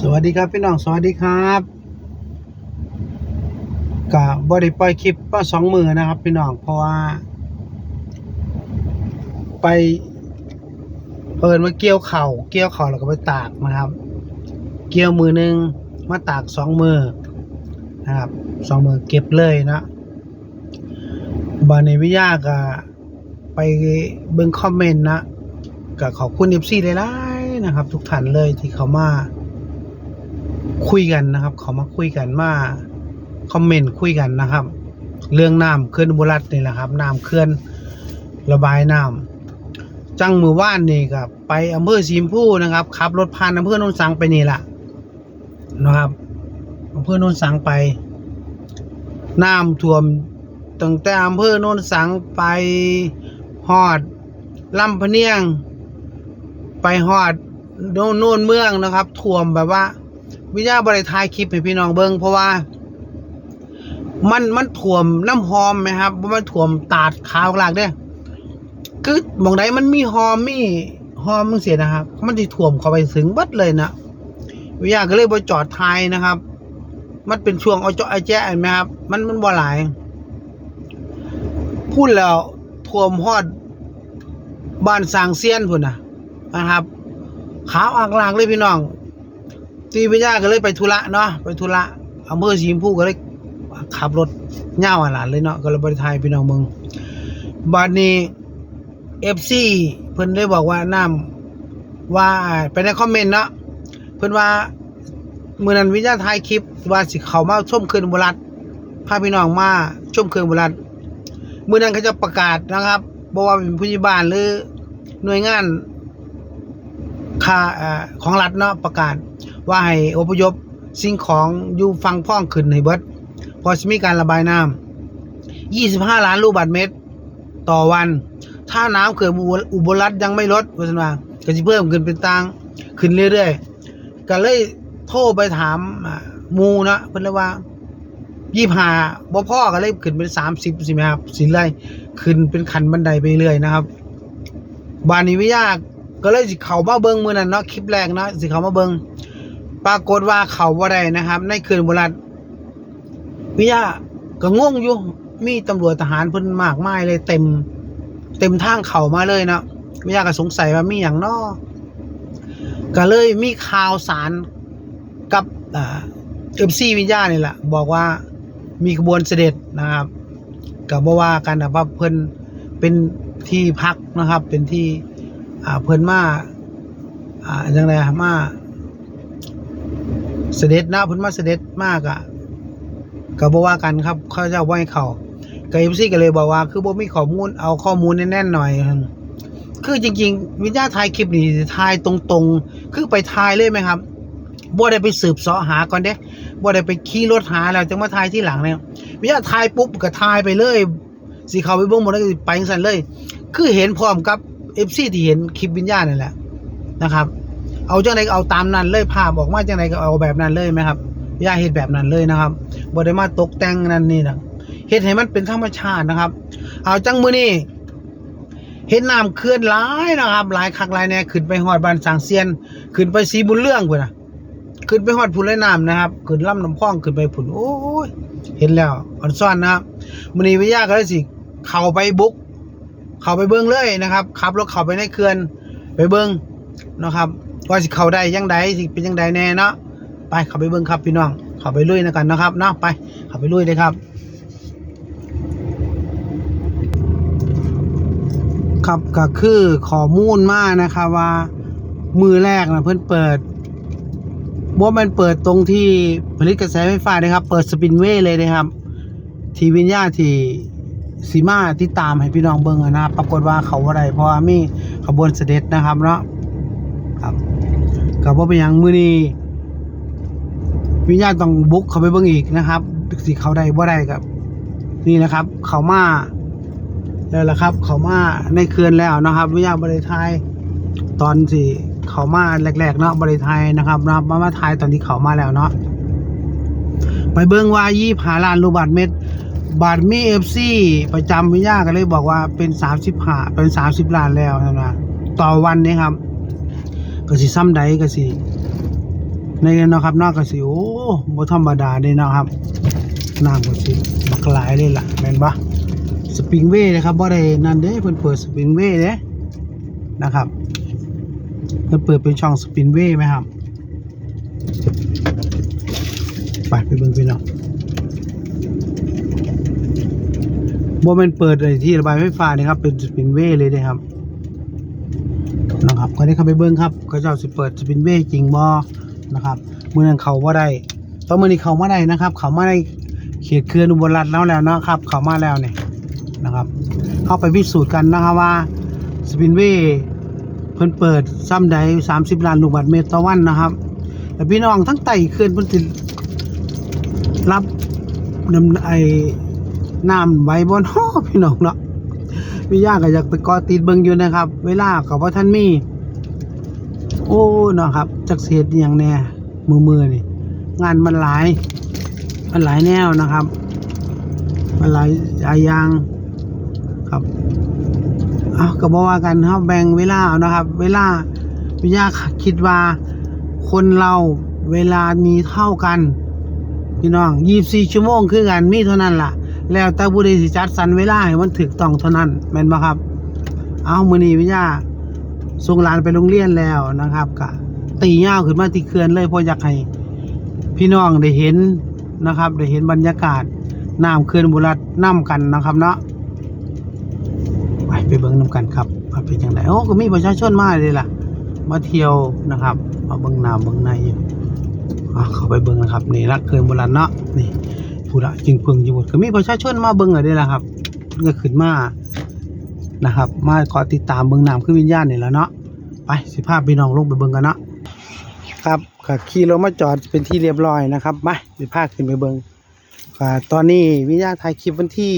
สวัสดีครับพี่น้องสวัสดีครับกับบริปล่อยคลิปมาสองมือนะครับ พี่น้องเพราะว่า ไปเปิดมาเกี่ยวเข่าเกี่ยวเข่าแล้วก็ไปตากนะครับ เกี่ยวมือหนึ่งมาตากสองมือนะครับสองมือเก็บเลยนะบาในวิยาก็ไปเบิ่งคอมเมนต์นะ ก็ขอบคุณเอฟซีหลายๆนะครับ ทุกท่านเลยที่เขามาคุยกันนะครับ เขามาคุยกันมาคอมเมนต์คุยกันนะครับ เรื่องน้ำเขื่อนอุรัฐนี่แหละครับน้ำเขื่อนระบายน้ำจังมือว่านนี่ครับไปอำเภอสีมพูนะครับขับรถผ่านอำเภอโนนสังไปนี่แหละนะครับอำเภอโนนสังไปน้ำท่วมตั้งแต่อำเภอโนนสังไปฮอดลำพเนียง ไปฮอดโน่นโน่นเมืองนะครับท่วมแบบว่า วิญญาบริทายคลิปให้พี่น้องเบิงเพราะว่า มันมันถ่วมน้ำหอมไหมครับบ่มันถ่วมตาดขาวกลากเด้อคือมองใดมันมีหอมมีหอมมึงเสียนะครับ มันสิถ่วมเข้าไปถึงบัดเลยนะวิญญาก็เลยบ่จอดทายนะครับ มันเป็นช่วงเอาเจาะไอ้แจ๊ะเห็นไหมครับ มันมันบ่หลาย พูดแล้วถ่วมฮอดบ้านสางเซียนพุ่นน่ะ นะครับ ขาวอักลากเลยพี่น้อง ตีวิญญาก็เลยไปธุระเนาะไปธุระอำเภอสีชมพูก็เลยขับรถเง่าวหลานเลยเนาะก็เลยบริทายพี่น้องเมืองบัดนี้เอฟซีเพิ่นได้บอกว่าน้ำว่าไปในคอมเมนต์เนาะเพิ่นว่าเมื้อนั้นวิญญาถ่ายคลิปว่าสิเขามาชมเขื่อนบุรัตพาพี่น้องมาชมเขื่อนบุรัตมื้อนั้นเขาจะประกาศนะครับบ่ว่าเป็นผู้ใหญ่บ้านหรือหน่วยงาน ค่าเอ่อของรัฐเนาะประกาศ ว่าให้อพยพสิ่งของอยู่ฟังพ้องขึ้นให้เบิดพอจะมีการระบายน้ำ25 ล้านลูกบาศก์เมตร ต่อวัน ถ้าน้ำเขื่อนอุบลรัฐยังไม่ลดว่าซั่นว่าก็สิเพิ่มขึ้นเป็นตังขึ้นเรื่อยๆ ก็เลยโทรไปถามมูนะเพิ่นเลยว่า25บ่พ่อก็เลยขึ้นเป็น30สิแม่ครับสิไล่ขึ้นเป็นขันบันไดไปเรื่อยนะครับ บานนี้วิยา ก็เลยสิเขามาเบิงมือนั้นเนาะคลิปแรกเนาะสิเขามาเบิงปรากฏว่าเขาบ่ได้นะครับ ในคืนโบราณวิยาก็งงอยู่มีตำรวจทหารเพิ่นมากมายเลยเต็ม เต็มทางเขามาเลยเนาะวิยาก็สงสัยว่ามีอย่างเนาะก็เลยมีข่าวสารกับอ่าเอฟซีวิญญานี่แหละบอกว่ามีขบวนเสด็จนะครับก็บ่ว่ากันนะว่าเพิ่นเป็นที่พักนะครับ เป็นที่ อ่าเพิ่นมาอ่าจังไดมาเสด็จนะเพิ่นมาเสด็จมากอะก็บ่ว่ากันครับเขาเจ้าบ่ให้เข้าก็ FC ก็เลยบอกว่าคือบ่มีข้อมูลเอาข้อมูลแน่นๆหน่อย คือจริง ๆ วิญญาถ่ายคลิปนี่ถ่ายตรงๆ คือไปถ่ายเลยไหมครับบ่ได้ไปสืบเสาะหาก่อนเด้บ่ได้ไปขี่รถหาแล้วจังมาถ่ายที่หลังเนี่ยวิญญาถ่ายปุ๊บก็ถ่ายไปเลยสิเขาไปเบิ่งบ่ได้ก็ไปจังซั่นเลย คือเห็นพร้อมกับ FC ที่เห็นคลิปวิญญาณนั่นแหละนะครับ เอาจังไดก็เอาตามนั้นเลยภาพออกมาจังไดก็เอาแบบนั้นเลยไหมครับอย่าเฮ็ดแบบนั้นเลยนะครับบ่ได้มาตกแต่งนั่นนี่นะเฮ็ดให้มันเป็นธรรมชาตินะครับ เอาจังมือนี้เห็นน้ำเขื่อนหลายนะครับหลายคักหลายแน่ขึ้นไปฮอดบานสางเซียน ขึ้นไปสีบุญเรื่องพุ่นะขึ้นไปฮอดพุ่นเลยน้ำนะครับ ขึ้นลำน้ำพองขึ้นไปพุ่นโอ้ยเห็นแล้วอ่อนซ่อนนะครับมือนี้วิทยาก็เลยสิเข้าไปบุก เขาไปเบิ้งเลยนะครับขับรถเขาไปในเขื่อนไปเบิ้งนะครับว่าสิเขาได้ยังไดสิเป็นยังไดแน่เนาะไปเข้าไปเบิ้งครับพี่น้องเข้าไปลุยนะกันนะครับเนาะไปเข้าไปลุยเลยครับครับก็คือข้อมูลมานะครับว่ามือแรกนะเพิ่อนเปิดว่ามันเปิดตรงที่ผลิตกระแสไฟฟ้านะครับ เปิดสปินเวย์เลยนะครับ ทีวิญญาที่ สีมาที่ตามให้พี่น้องเบิ่งอะนะครับปรากฏว่าเขาว่าไรเพราะว่ามีขบวนเสด็จนะครับเนาะครับกับว่าเป็นหยังมือนี้วิญญาณต้องบุกเขาไปเบิ่งอีกนะครับสิเขาได้ว่าได้กับนี่นะครับ เขามาแล้วล่ะครับ เขามาในเคือนแล้วนะครับ วิญญาณบริไทยตอนที่เขามาแรกๆเนาะบริไทยนะครับนะมามาไทยตอนที่เขามาแล้วเนาะไปเบิ้งว่ายี่หาลานลูกบาทเม็ด บาทมีเอฟซีประจำวิญญาก็เลยบอกว่าเป็นสามสิบห้าเป็นสามสิบล้านแล้วนะต่อวันนี้ครับก็สิซ้ำใดก็สิในเนาะครับนอกก็สิโอ้บ่ธรรมดาเด้เนาะครับน้ำก็สิบักหลายเลยล่ะแม่นบ่สปริงเวย์นะครับบ่ได้นั่นเด้เพิ่นเปิดสปริงเวย์เด้นะครับเพิ่นเปิดเป็นช่องสปริงเวย์ไหมครับไปไปเบิ่งพี่น้อง บ่แม่นเปิดไอ้ที่ระบายไฟฟ้านี่ครับ เป็นสปริงเวย์เลยเด้ครับนะครับก็ได้เข้าไปเบิ้งครับเขาเจ้าสิเปิดสปินเวย์จริงบ่นะครับเมื้อนั้นเขาบ่ได้ตอนมื้อนี้เขามาได้นะครับ เขามาได้เขตเขื่อนอุบลรัฐแล้วแล้วนะครับ เขามาแล้วเนี่ยนะครับ เข้าไปพิสูจน์กันนะครับว่าสปินเวย์เพิ่นเปิดซ้ำใด30ล้านลูกบาศก์เมตรต่อวันนะครับแต่พี่น้องทั้งไต่เขื่อนเพิ่นสิรับน้ำไอ น้ำไว้บ่เนาะพี่น้องเนาะพี่ยาก็อยากไปกอติดเบิงอยู่นะครับ เวลากับว่าท่านมี โอ้เนาะครับจักเสียดอย่างแน่มือมือนี่งานมันหลาย มันหลายแนวนะครับ มันหลายหลายอย่างครับเอาก็บอกว่ากันครับแบ่งเวลาเอานะครับ เวลาพี่ย่าคิดว่าคนเราเวลามีเท่ากัน พี่น้องยี่สี่ชั่วโมงคือกันมีเท่านั้นล่ะ แล้วแต่ผู้ใดสิจัดสรรเวลาให้มันถูกต้องเท่านั้นแม่นบ่ครับ เอามื้อนี้พี่ย่าส่งหลานไปโรงเรียนแล้วนะครับก็ตียาวขึ้นมาที่เขื่อนเลยเพราะอยากให้พี่น้องได้เห็นนะครับ ได้เห็นบรรยากาศน้ำเขื่อนบุรัดน้ำกันนะครับเนาะไปไปเบิ่งน้ำกันครับว่าเป็นจังไดโอ้ก็มีประชาชนมาเลยล่ะ มาเที่ยวนะครับมาเบิ่งน้ำเบิ่งในอยู่อะเข้าไปเบิ่งนะครับนี่ละเขื่อนบุรัดเนาะนี่ ผู้ละจึงเพึงอยู่หมดก็มีประชาชนมาเบิ่งอะไรล่ะครับเพิ่นก็ขึ้นมานะครับ มาขอติดตามเบิ่งน้ำขึ้นวิญญาณนี่แหล้วเนาะไปสิพาพี่น้องลงไปเบิ่งกันเนาะครับก็ขี่รถมาจอดเป็นที่เรียบร้อยนะครับไปสิพาพขึ้นไปเบิ่งตอนนี้วิญญาณถ่ายคลิปวันที่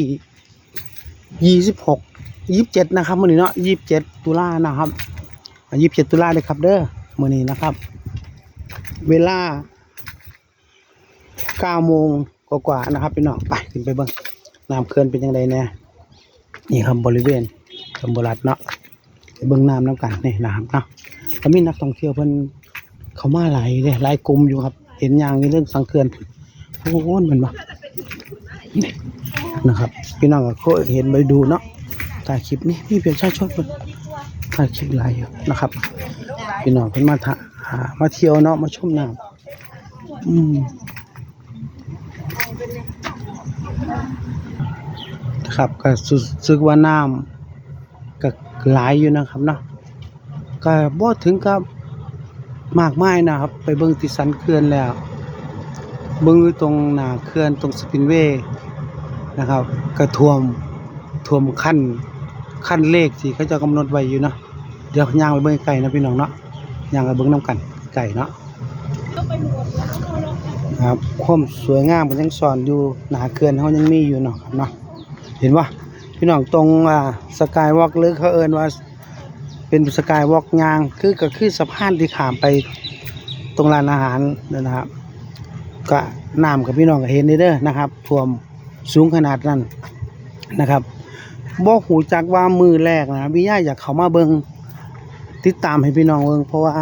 ยี่สิบหกยี่สิบเจ็ดนะครับมื้อนี้เนาะยี่สิบเจ็ดตุลานะครับยี่สิบเจ็ดตุลาเลยครับ เด้อมื้อนี้นะครับ เวลาเก้าโมง กว่าๆนะครับพี่น้องไปขึ้นไปเบิ้งน้ำเขื่อนเป็นยังไงแน่นี่ครับบริเวณสมบูรณ์เนาะไปเบิ้งน้ำน้ำกันนี่นะครับเนาะแล้วมีนักท่องเที่ยวเพิ่นเขามาหลายเลยหลายกลุ่มอยู่ครับ เห็นอย่างในเรื่องสังเขื่อนโอ้โหมันบ่นี่นะครับ พี่น้องก็เคเห็นไปดูเนาะถ่ายคลิปนี้มีเพียงชาชนเพิ่นถ่ายคลิปหลายอยู่นะครับ พี่น้องเพิ่นมาถ่าหามาเที่ยวเนาะมาชมน้ำอืม ครับก็สึกว่าน้ำก็หลายอยู่นะครับเนาะก็บ่ถึงกับมากมายนะครับ ไปเบิ่งที่สันเขื่อนแล้ว เบิ่งอยู่ตรงหน้าเขื่อนตรงสปินเวย์นะครับก็ท่วมท่วมขั้นขั้นเลขที่เขาจะกำหนดไว้อยู่เนาะเดี๋ยวย่างไปเบิ่งไก่นะพี่น้องเนาะย่างไปเบิ่งน้ำกันไก่เนาะครับความสวยงามมันยังซ่อนอยู่หนาเขื่อนเขายังมีอยู่เนาะครับเนาะ เห็นว่าพี่น้องตรงอ่าสกายวอล์กหรือเขาเอิ้นว่า เป็นสกายวอล์กยางคือก็คือสะพานที่ขามไปตรงร้านอาหารนะครับ ก็น้ำกับพี่น้องก็เห็นได้เด้อนะครับท่วมสูงขนาดนั้นนะครับบ่หูจักว่ามือแรกนะพี่ย่าอยากเขามาเบิงติดตามให้พี่น้องเบิงเพราะว่า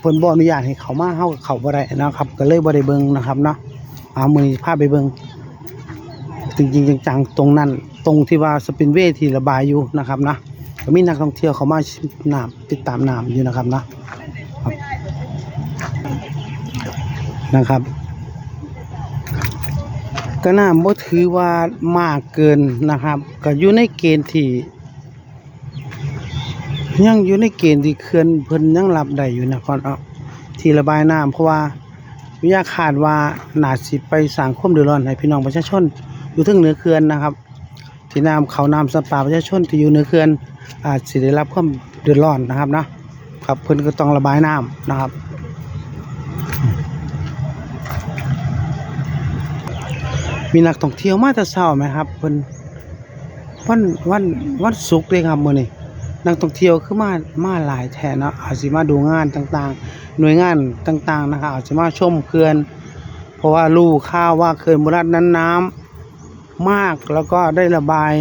เพิ่นบ่อนุญาตให้เขามาเฮาก็เขาบ่ได้นะครับ ก็เลยบ่ได้เบิงนะครับเนาะเอามือนี้พาไปเบิง จริงๆจังๆตรงนั้น ตรงที่ว่าสปินเวย์ที่ระบายอยู่นะครับนะก็มีนักท่องเที่ยวเขามาน้ำติดตามน้ำอยู่นะครับนะครับนะครับ ก็น้ำบ่ถือว่ามากเกินนะครับ ก็อยู่ในเกณฑ์ที่ยังอยู่ในเกณฑ์ที่เขื่อนเพิ่นยังรับได้อยู่นะครับที่ระบายน้ำเพราะว่าวิทยาคาดว่าหนาสิไปสร้างความเดือดร้อนให้พี่น้องประชาชน อยู่ถึงเหนือเขื่อนนะครับ ที่น้ำเขาน้ำสัตว์ป่าประชาชนที่อยู่เหนือเขื่อนอาจสิได้รับความเดือดร้อนนะครับเนาะครับเพิ่อนก็ต้องระบายน้ำนะครับมีนักท่องเที่ยวมาแต่เช้าไหมครับเพิ่นวันวันวันศุกร์เลยครับมื้อนี้นักท่องเที่ยวคือมามาหลายแทนเนาะอาจสิมาดูงานต่างๆ หน่วยงานต่างๆนะครับอาจจะมาชมเขื่อน เพราะว่ารู้ข่าวว่าเขื่อนบุรัตนั้นน้ำ มากแล้วก็ได้ระบาย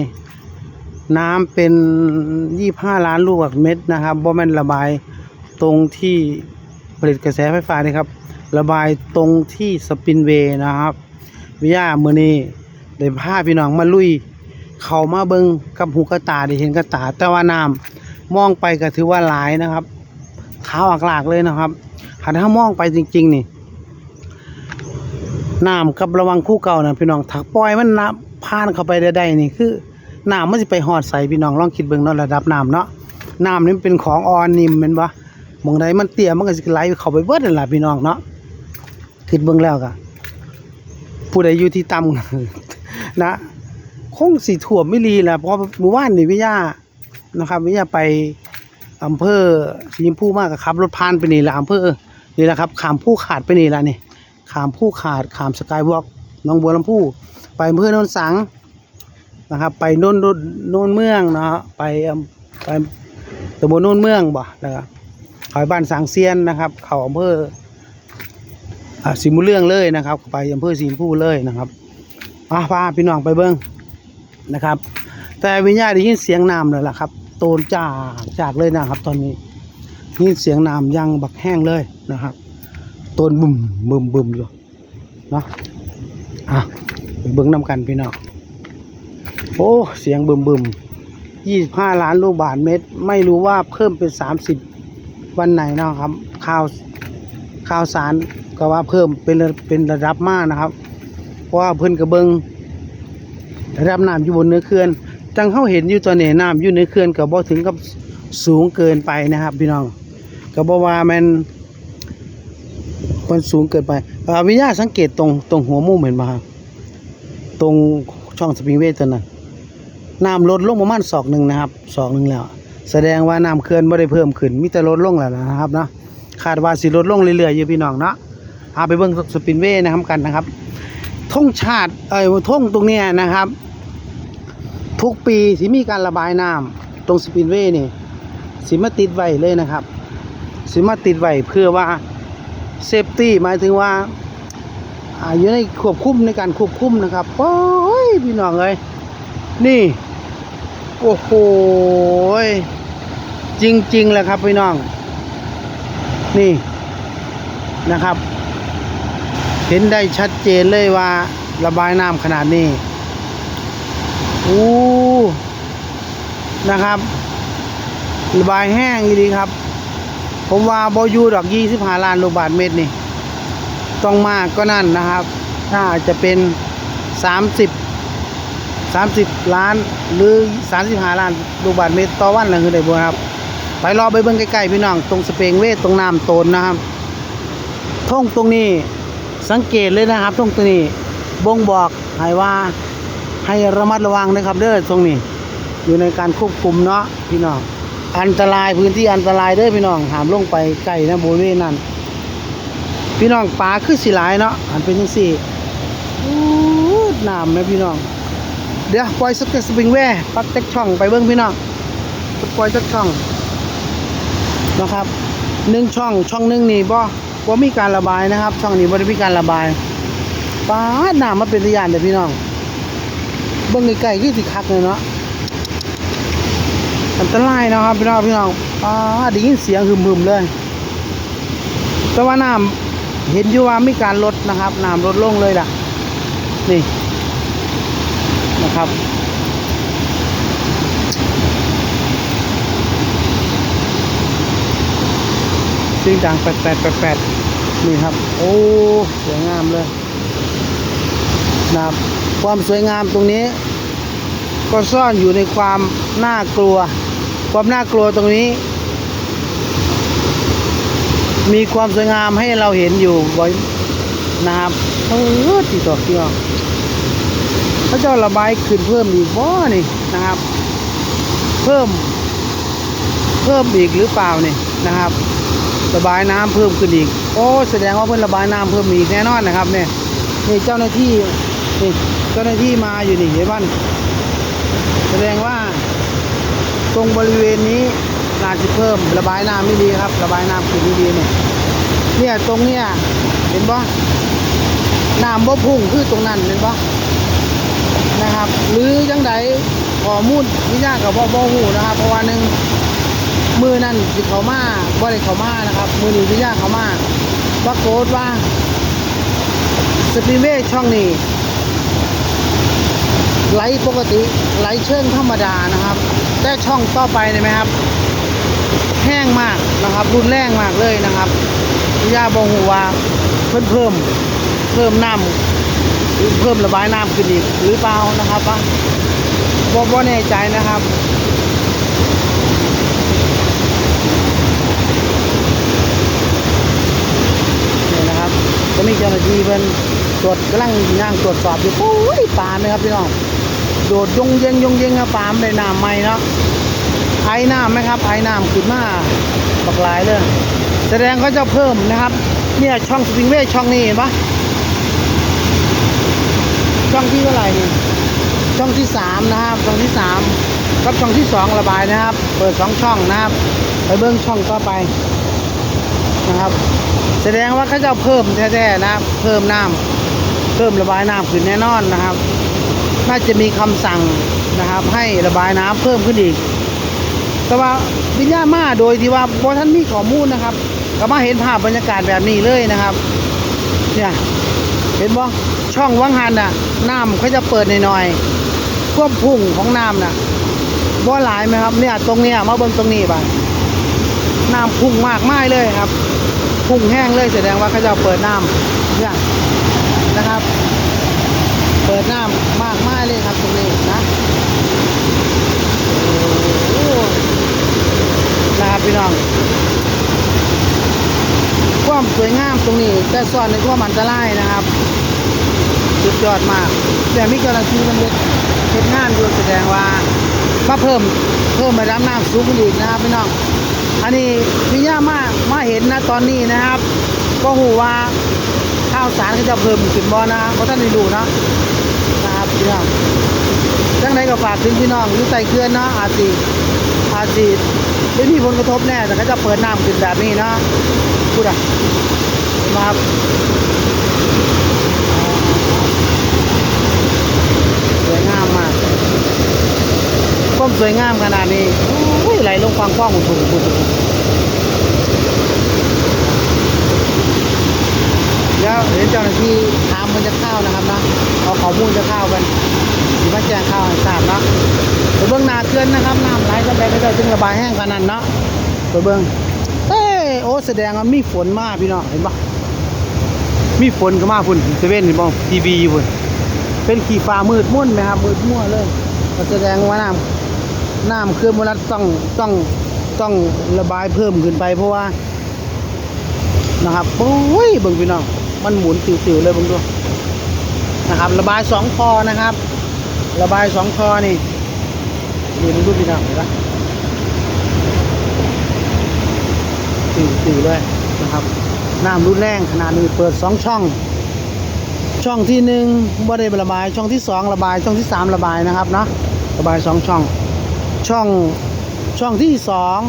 น้ำเป็น 25 ล้านลูกบาศก์เมตรนะครับบ่แม่นระบายตรงที่ผลิตกระแสไฟฟ้านี่ครับ ระบายตรงที่สปินเวย์นะครับวิยาเมือนี้ได้พาพี่น้องมาลุย เขามาเบิงกับหูกระตาได้เห็นกระตา แต่ว่าน้ำมองไปก็ถือว่าหลายนะครับขาวอักลากเลยนะครับหันถ้ามองไปจริง ๆ นี่ น้ำกับระวังคู่เก่านะพี่น้องถักปล่อยมันน้ำผ่านเข้าไปได้ๆนี่คือน้ำมันสิไปหอดใส่พี่น้องลองคิดเบิ่งเนาะระดับน้ำเนาะน้ำนี่เป็นของอ่อนนิ่มแม่นบ่หมองใดมันเตี้ยมันก็สิไหลเข้าไปเบิดนั่นล่ะพี่น้องเนาะคิดเบิ่งแล้วก็ผู้ใดอยู่ที่ต่ำนะคงสิถ่วไม่รีแหละเพราะเมื่อวานนี่วิยานะครับวิยาไปอำเภอสีชมพูมากกับขับรถพานไปนี่แหละอำเภอนี่แหละครับขามผู้ขาดไปนี่แหละนี่ ขามผู้ขาดขามสกายวอล์กหนองบัวลำพูไปอำเภอโนนสังนะครับ ไปโนนโนนโนนเมืองเนาะไปไปตำบลโนนเมืองบ่นะครับขอยบ้านสังเซียนนะครับ เขาอำเภอสีมุเรื่องเลยนะครับ ไปอำเภอสีมพูเลยนะครับอะพาพี่น้องไปเบิ้งนะครับ แต่วิญญาณได้ยินเสียงน้ำเลยล่ะครับโตนจากจากเลยนะครับ ตอนนี้ยินเสียงน้ำยังบักแห้งเลยนะครับ ตนบึมบึมบึมอยู่เนาะอะไปเบิ้งน้ำกันพี่น้องโอ้เสียงบึมบึมยี่สิบห้าล้านลูกบาทเมตร ไม่รู้ว่าเพิ่มเป็นสามสิบวันไหนเนาะครับข่าวข่าวสารก็ว่าเพิ่มเป็นเป็นระดับมากนะครับ เพราะว่าเพิ่นกระเบิงระดับน้ำอยู่บนเนื้อเขื่อนจังเขาเห็นอยู่ตอนนี้น้ำอยู่เนื้อเขื่อนก็บ่ถึงกับสูงเกินไปนะครับ พี่น้องก็บ่ว่ามัน มันสูงเกินไปอาวิญญาสังเกตตรงตรงหัวมุมเห็นบ่ครับตรงช่องสปริงเวย์ตัวนั้นน้ำลดลงประมาณศอกหนึ่งนะครับศอกหนึ่งแล้ว แสดงว่าน้ำเขื่อนไม่ได้เพิ่มขึ้นมีแต่ลดลงแล้วนะครับเนาะคาดว่าสิลดลงเรื่อยๆอยู่พี่น้องเนาะเอาไปเบิ่งสปริงเวย์นะครับกันนะครับธงชาติเอ้ยธงตรงนี้นะครับ ทุกปีที่มีการระบายน้ำตรงสปินเวย์นี่สิมาติดไว้เลยนะครับ สิมาติดไว้เพื่อว่า เซฟตี้หมายถึงว่าอายู่ในควบคุมในการควบคุมนะครับโอ้ยพี่น้องเอ้ยนี่ โอ้โหยจริงๆแหละครับพี่น้อง นี่นะครับ เห็นได้ชัดเจนเลยว่าระบายน้ำขนาดนี้อู้นะครับ ระบายแห้งดีครับ ผมว่าบอยูดอกยี่สิบห้าล้านลูกบาทเมตรนี่ ต้องมากก็นั่นนะครับ ถ้าจะเป็นสามสิบสามสิบล้านหรือสามสิบห้าล้านลูกบาทเมตรต่อวันนะคือได้บ่ครับไปรอไปเบิ่งใกล้ๆพี่น้องตรงสเปงเวทตรงน้ำโตนนะครับท่งตรงนี้สังเกตเลยนะครับตรงตัวนี้บ่งบอกให้ว่าให้ระมัดระวังนะครับเด้อตรงนี้ อยู่ในการควบคุมเนาะพี่น้อง อันตรายพื้นที่อันตรายเด้อพี่น้องห้ามลงไปใกล้นะบริเวณนั้นพี่น้องปลาคือสิหลายเนาะอันเป็นจังซี่อู้น้ำแม่พี่น้อง เดี๋ยวปล่อยสเก็ตสปริงแวร์ปักเต็กช่องไปเบิ้งพี่น้องปล่อยสักช่องนะครับหนึ่งช่องช่องหนึ่งนี่บ่บ่มีการระบายนะครับ ช่องนี้บ่ได้มีการระบายปลาหน้ามาเป็นตัวอย่างเด้อพี่น้องเบิ่งไกลๆคือสิคักเลยเนาะ อันตรายนะครับพี่น้องพี่น้องปลาได้ยินเสียงหึมๆเลย แต่ว่าน้ำเห็นอยู่ว่ามีการลดนะครับน้ำลดลงเลยล่ะ นี่นะครับสิ่งดังแปดแปดแปดแปดนี่ครับ โอ้สวยงามเลยนะครับความสวยงามตรงนี้ ก็ซ่อนอยู่ในความน่ากลัว ความน่ากลัวตรงนี้ มีความสวยงามให้เราเห็นอยู่บ่อยนะครับเออติดต่อเกี่ยวเขาเจ้าระบายขึ้นเพิ่มอีกบ่นี่นะครับ เพิ่ม เพิ่มอีกหรือเปล่านี่นะครับ ระบายน้ำเพิ่มขึ้นอีก โอ้แสดงว่าเพิ่นระบายน้ำเพิ่มอีกแน่นอนนะครับเนี่ยนี่เจ้าหน้าที่นี่เจ้าหน้าที่มาอยู่นี่เห็นบ้านแสดงว่า ตรงบริเวณนี้น่าจะเพิ่ม ระบายน้ำไม่ดีครับ ระบายน้ำขึ้นไม่ดีเนี่ยเนี่ยตรงเนี้ยเห็นปะน้ำบ่พุ่งคือตรงนั้นเห็นปะนะครับ หรือยังไดข้อมูลที่ยากกับบ่บ่หูนะครับ เพราะว่าหนึ่งมือนั่นนั้นสิเขามาบ่ได้เขามานะครับ มือนี้วิญญาเขามาปรากฏว่าสปริเวช่องนี้ ไหลปกติไหลเชิงธรรมดานะครับแต่ช่องต่อไปเนี่ยไหมครับ แห้งมากนะครับรุนแรงมากเลยนะครับวิญญาบอกหูว่าเพิ่มเพิ่มเพิ่มน้ำหรือเพิ่มระบายน้ำขึ้นอีกหรือเปล่านะครับว่าบ่บ่แน่ใจนะครับนี่นะครับก็มีเจ้าหน้าที่เพิ่น ตรวจกำลังย่างตรวจสอบอยู่โอ้ยปลาไหมครับพี่น้องโดดยงเยงยงเยงครับปลามในน้ำใหม่เนาะไอ้น้ำไหมครับไอ้น้ำขึ้นมาบักหลายเลยแสดงเขาจะเพิ่มนะครับ เนี่ยช่องสปริงเวย์ช่องนี้เห็นปะช่องที่เท่าไหร่นี่ช่องที่สามนะครับช่องที่สามกับช่องที่สองระบายนะครับ เปิดสองช่องนะครับ ไปเบิ้งช่องต่อไปนะครับ แสดงว่าเขาจะเพิ่มแท้ๆนะครับ เพิ่มน้ำ เพิ่มระบายน้ำขึ้นแน่นอนนะครับ น่าจะมีคำสั่งนะครับ ให้ระบายน้ำเพิ่มขึ้นอีก แต่ว่าวิญญาณมาโดยที่ว่าบท่านมีข้อมูลนะครับก็มาเห็นภาพบรรยากาศแบบนี้เลยนะครับ เนี่ยเห็นบ่ช่องวังหันน่ะน้ำเขาจะเปิดหน่อยๆควบพุ่งของน้ำน่ะบ่หลายไหมครับเนี่ยตรงเนี้ยมาเบิ่งตรงนี้ป่ะน้ำพุ่งมากมายเลยครับ พุ่งแห้งเลยแสดงว่าเขาจะเปิดน้ำเนี่ย เปิดน้ำมากมายเลยครับตรงนี้นะโอ้โหนะครับพี่น้อง ความสวยงามตรงนี้ แต่ซ่อนในความอันตรายนะครับ สุดยอดมาก แต่มีเจ้าหน้าที่มันเฮ็ดเฮ็ดงานอยู่แสดงว่ามาเพิ่มเพิ่มระดับน้ำสูงขึ้นอีกนะครับพี่น้อง อันนี้พี่ย่ามามาเห็นนะตอนนี้นะครับ ก็หูว่าข้าวสารก็จะเพิ่มขึ้นบ่นะเพราะท่านได้ดูเนาะ พี่น้องจังไดก็ฝากถึงพี่น้องอยู่ใต้เขื่อนเนาะอาจสิอาจสิไม่มีผลกระทบแน่แต่ก็จะเปิดน้ำขึ้นแบบนี้นะพูดอะมาสวยงามมากความสวยงามขนาดนี้โอ้ยไหลลงฟังฟ้องบุบบุบ แล้วเดี๋ยวเจ้าหน้าที่ถามมันจะเข้านะครับนะเอาข้อมูลจะเข้ากันสิมาแจ้งข่าวให้ทราบเนาะไปเบื้องนาเขื่อนนะครับน้ำไหลก็ได้ก็ได้จึงระบายแห้งขนาดเนาะไปเบื้องเอ้ยโอ้แสดงว่ามีฝนมากพี่น้องเห็นปะมีฝนก็มาพุ่นเซเว่นเห็นบ่ทีวีพุ่นเป็นขีฟ้ามืดมุ่นไหมครับมืดมั่วเลยก็แสดงว่าน้ำน้ำเคลื่อนมลรัฐต้องต้องต้องระบายเพิ่มขึ้นไปเพราะว่านะครับโอ้ยเบิ่งพี่น้อง มันหมุนติวๆเลยเบิ่งดูนะครับ ระบายสองคอนะครับ ระบายสองคอนี่นี่เบิ่งดูพี่น้องเห็นปะติวๆเลยนะครับน้ำรุนแรงขนาดนี้เปิดสองช่อง ช่องที่หนึ่งบ่ได้ระบาย ช่องที่สองระบาย ช่องที่สามระบายนะครับเนาะระบายสองช่อง ช่องช่องที่สอง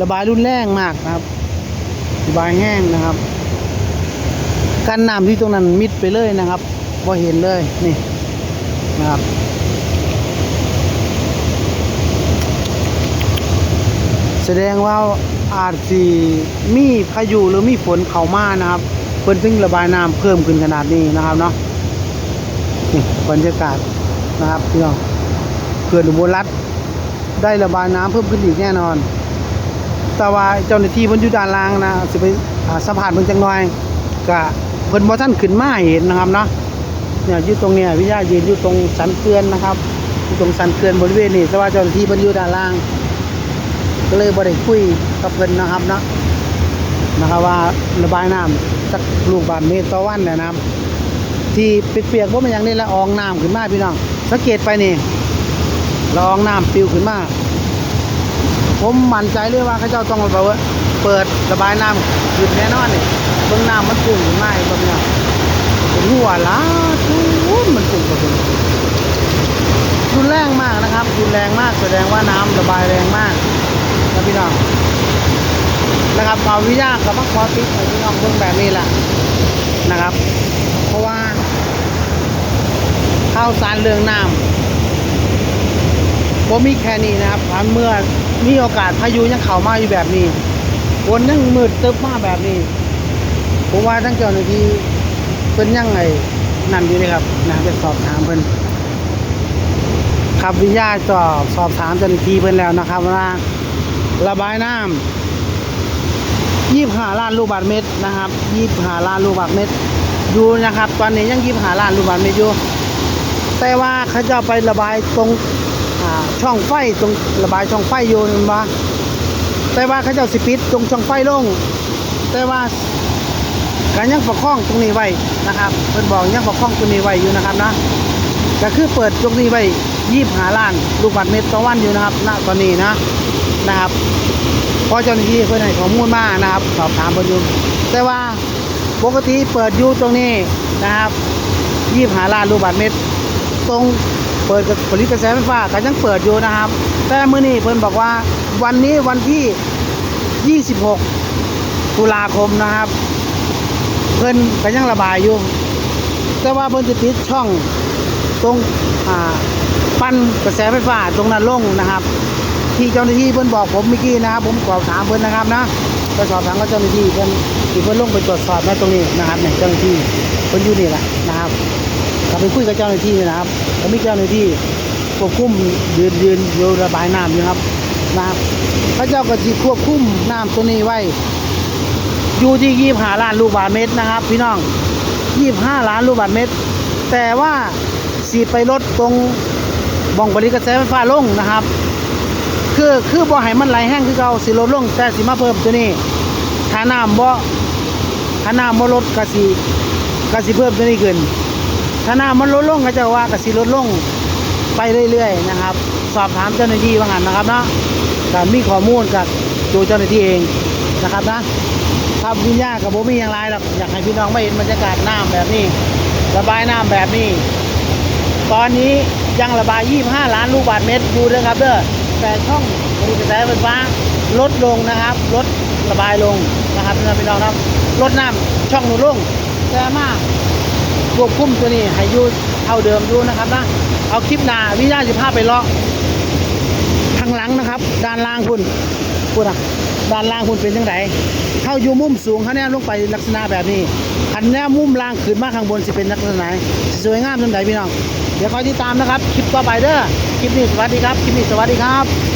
ระบายรุนแรงมากนะครับระบายแห้งนะครับ กันน้ำที่ตรงนั้นมิดไปเลยนะครับพอเห็นเลยนี่นะครับแสดงว่าอาจสิมีพายุหรือมีฝนเข้ามานะครับ เพิ่นถึงระบายน้ำเพิ่มขึ้นขนาดนี้นะครับเนาะนี่บรรยากาศนะครับพี่น้องเขื่อนอุบลรัฐได้ระบายน้ำเพิ่มขึ้นอีกแน่นอน แต่ว่าเจ้าหน้าที่เพิ่นอยู่ด้านล่างนะสิไปอ่าสัมผัสเพิ่นจังหน่อยก็เพิ่นบ่ทันขึ้นมาเห็นนะครับเนาะเนี่ยอยู่ตรงเนี้ยวิทยายืนอยู่ตรงสันเขื่อนนะครับอยู่ตรงสันเขื่อนบริเวณนี้แต่ว่าเจ้าหน้าที่เพิ่นอยู่ด้านล่าง ก็เลยบ่ได้คุยกับเพิ่นนะครับเนาะนะครับว่าระบายน้ำสักลูกบาทเมตรต่อวันนะครับ ที่เปียกๆบ่แม่นยังนี่ละอองน้ำขึ้นมาพี่น้องสังเกตไปนี่ละอองน้ำปิวขึ้นมาผมมั่นใจเลยว่าเขาเจ้าต้องแบบว่าเปิด ระบายน้ำขึ้นแน่นอนนี่เบิ่งน้ำมันพุ่งขึ้นมาเห็นบ่พี่น้องผมหัวล้าทุนมันพุ่งขึ้นมารุนแรงมากนะครับรุนแรงมากแสดงว่าน้ำระบายแรงมากนะพี่น้องนะครับเอามวิยากกับมักคอติดให้พี่น้องเบิ่งแบบนี้แหละนะครับ เพราะว่าข้าวสารเรื่องน้ำบ่มีแค่นี้นะครับอันเมื่อมีโอกาสพายุยังเข้ามาอยู่แบบนี้ ฝนยังมืดตึบมาแบบนี้ ผมว่าทั้งเจ้าหน้าที่เพิ่นยังไงนั่นอยู่เลยครับนะไปสอบถามเพิ่นครับวิญญาจอบสอบถามเจ้าหน้าที่เพิ่นแล้วนะครับว่าระบายน้ำยี่ห้าล้านลูกบาศก์เมตรนะครับยี่ห้าล้านลูกบาศก์เมตรอยู่นะครับ ตอนนี้ยังยี่ห้าล้านลูกบาศก์เมตรอยู่แต่ว่าเขาจะไประบายตรงช่องไฟตรงระบายช่องไฟอยู่นั่นว่ แต่ว่าเขาจะเอาสิปิดตรงช่องไฟลง แต่ว่าการยังประคองตรงนี้ไว้นะครับเพิ่นบอกยังประคองตรงนี้ไว้อยู่นะครับนะก็คือเปิดตรงนี้ไว้ยี่หาล้านลูกบาศเมตรต่อวันอยู่นะครับณตอนนี้นะนะครับพอเจ้าหน้าที่เพิ่นให้ข้อมูลมานะครับ สอบถามเพิ่นอยู่แต่ว่าปกติเปิดอยู่ตรงนี้นะครับยี่หาล้านลูกบาศเมตร ตรง เปิดผลิตกระแสไฟฟ้าก็ยังเปิดอยู่นะครับ แต่มื้อนี้เพิ่นบอกว่าวันนี้วันที่ 26 ตุลาคมนะครับ เพิ่นก็ยังระบายอยู่ แต่ว่าเพิ่นจะปิดช่องตรงอ่าปั้นกระแสไฟฟ้าตรงนั้นลงนะครับ ที่เจ้าหน้าที่เพิ่นบอกผมเมื่อกี้นะครับ ผมสอบถามเพิ่นนะครับนะไปสอบถามกับเจ้าหน้าที่เพิ่นที่เพิ่นลงไปตรวจสอบนะตรงนี้นะครับเนี่ยเจ้าหน้าที่เพิ่นอยู่นี่แหละนะ ครับก็ไปคุยกับเจ้าหน้าที่นะครับก็มีเจ้าหน้าที่ควบคุมยืนยืนอยู่ระบายน้ำอยู่ครับนะครับพระเจ้าก็จะควบคุมน้ำตัวนี้ไว้ อยู่ที่ยี่ห้าล้านลูกบาศก์เมตรนะครับ พี่น้องยี่ห้าล้านลูกบาศก์เมตร แต่ว่าสีไปลดตรงบ่องบริกระแสไฟฟ้าลงนะครับ คือคือบ่ให้มันไหลแห้งคือเก่าสิลดลง แต่สิมาเพิ่มตัวนี้ถ้าน้ำบ่ถ้าน้ำบ่ลดก็สิก็สิเพิ่มตัวนี้ขึ้น ถ้าน้ำมันลดลงก็จะว่าก็สิลดลงไปเรื่อยๆนะครับ สอบถามเจ้าหน้าที่ว่างั้นนะครับเนาะการมีข้อมูลกับตัวเจ้าหน้าที่เองนะครับนะครับวิญญากับโบมีอย่างไรหรอกอยากให้พี่น้องไม่เห็นบรรยากาศน้ำแบบนี้ระบายน้ำแบบนี้ ตอนนี้ยังระบาย 25 ล้านลูกบาศก์เมตรอยู่นะครับเด้อแต่ช่องผลิกระแสไฟฟ้าลดลงนะครับลดระบายลงนะครับพี่น้องครับลดน้ำช่องหนูลงแต่มาก ควบคุมตัวนี้ให้ยูเท่าเดิมยูนะครับนะเอาคลิปหนาวิญญาณสิภาพไปเลาะข้างหลังนะครับ ด้านล่างคุณคุณอะด้านล่างคุณเป็นยังไงเข้าอยู่มุมสูงเขาแนมลงไปลักษณะแบบนี้ขันแนมมุมล่างขึ้นมาข้างบนสิเป็นลักษณะไหนสิสวยงามจังไดพี่น้องเดี๋ยวคอยติดตามนะครับ คลิปต่อไปเด้อคลิปนี้สวัสดีครับ คลิปนี้สวัสดีครับ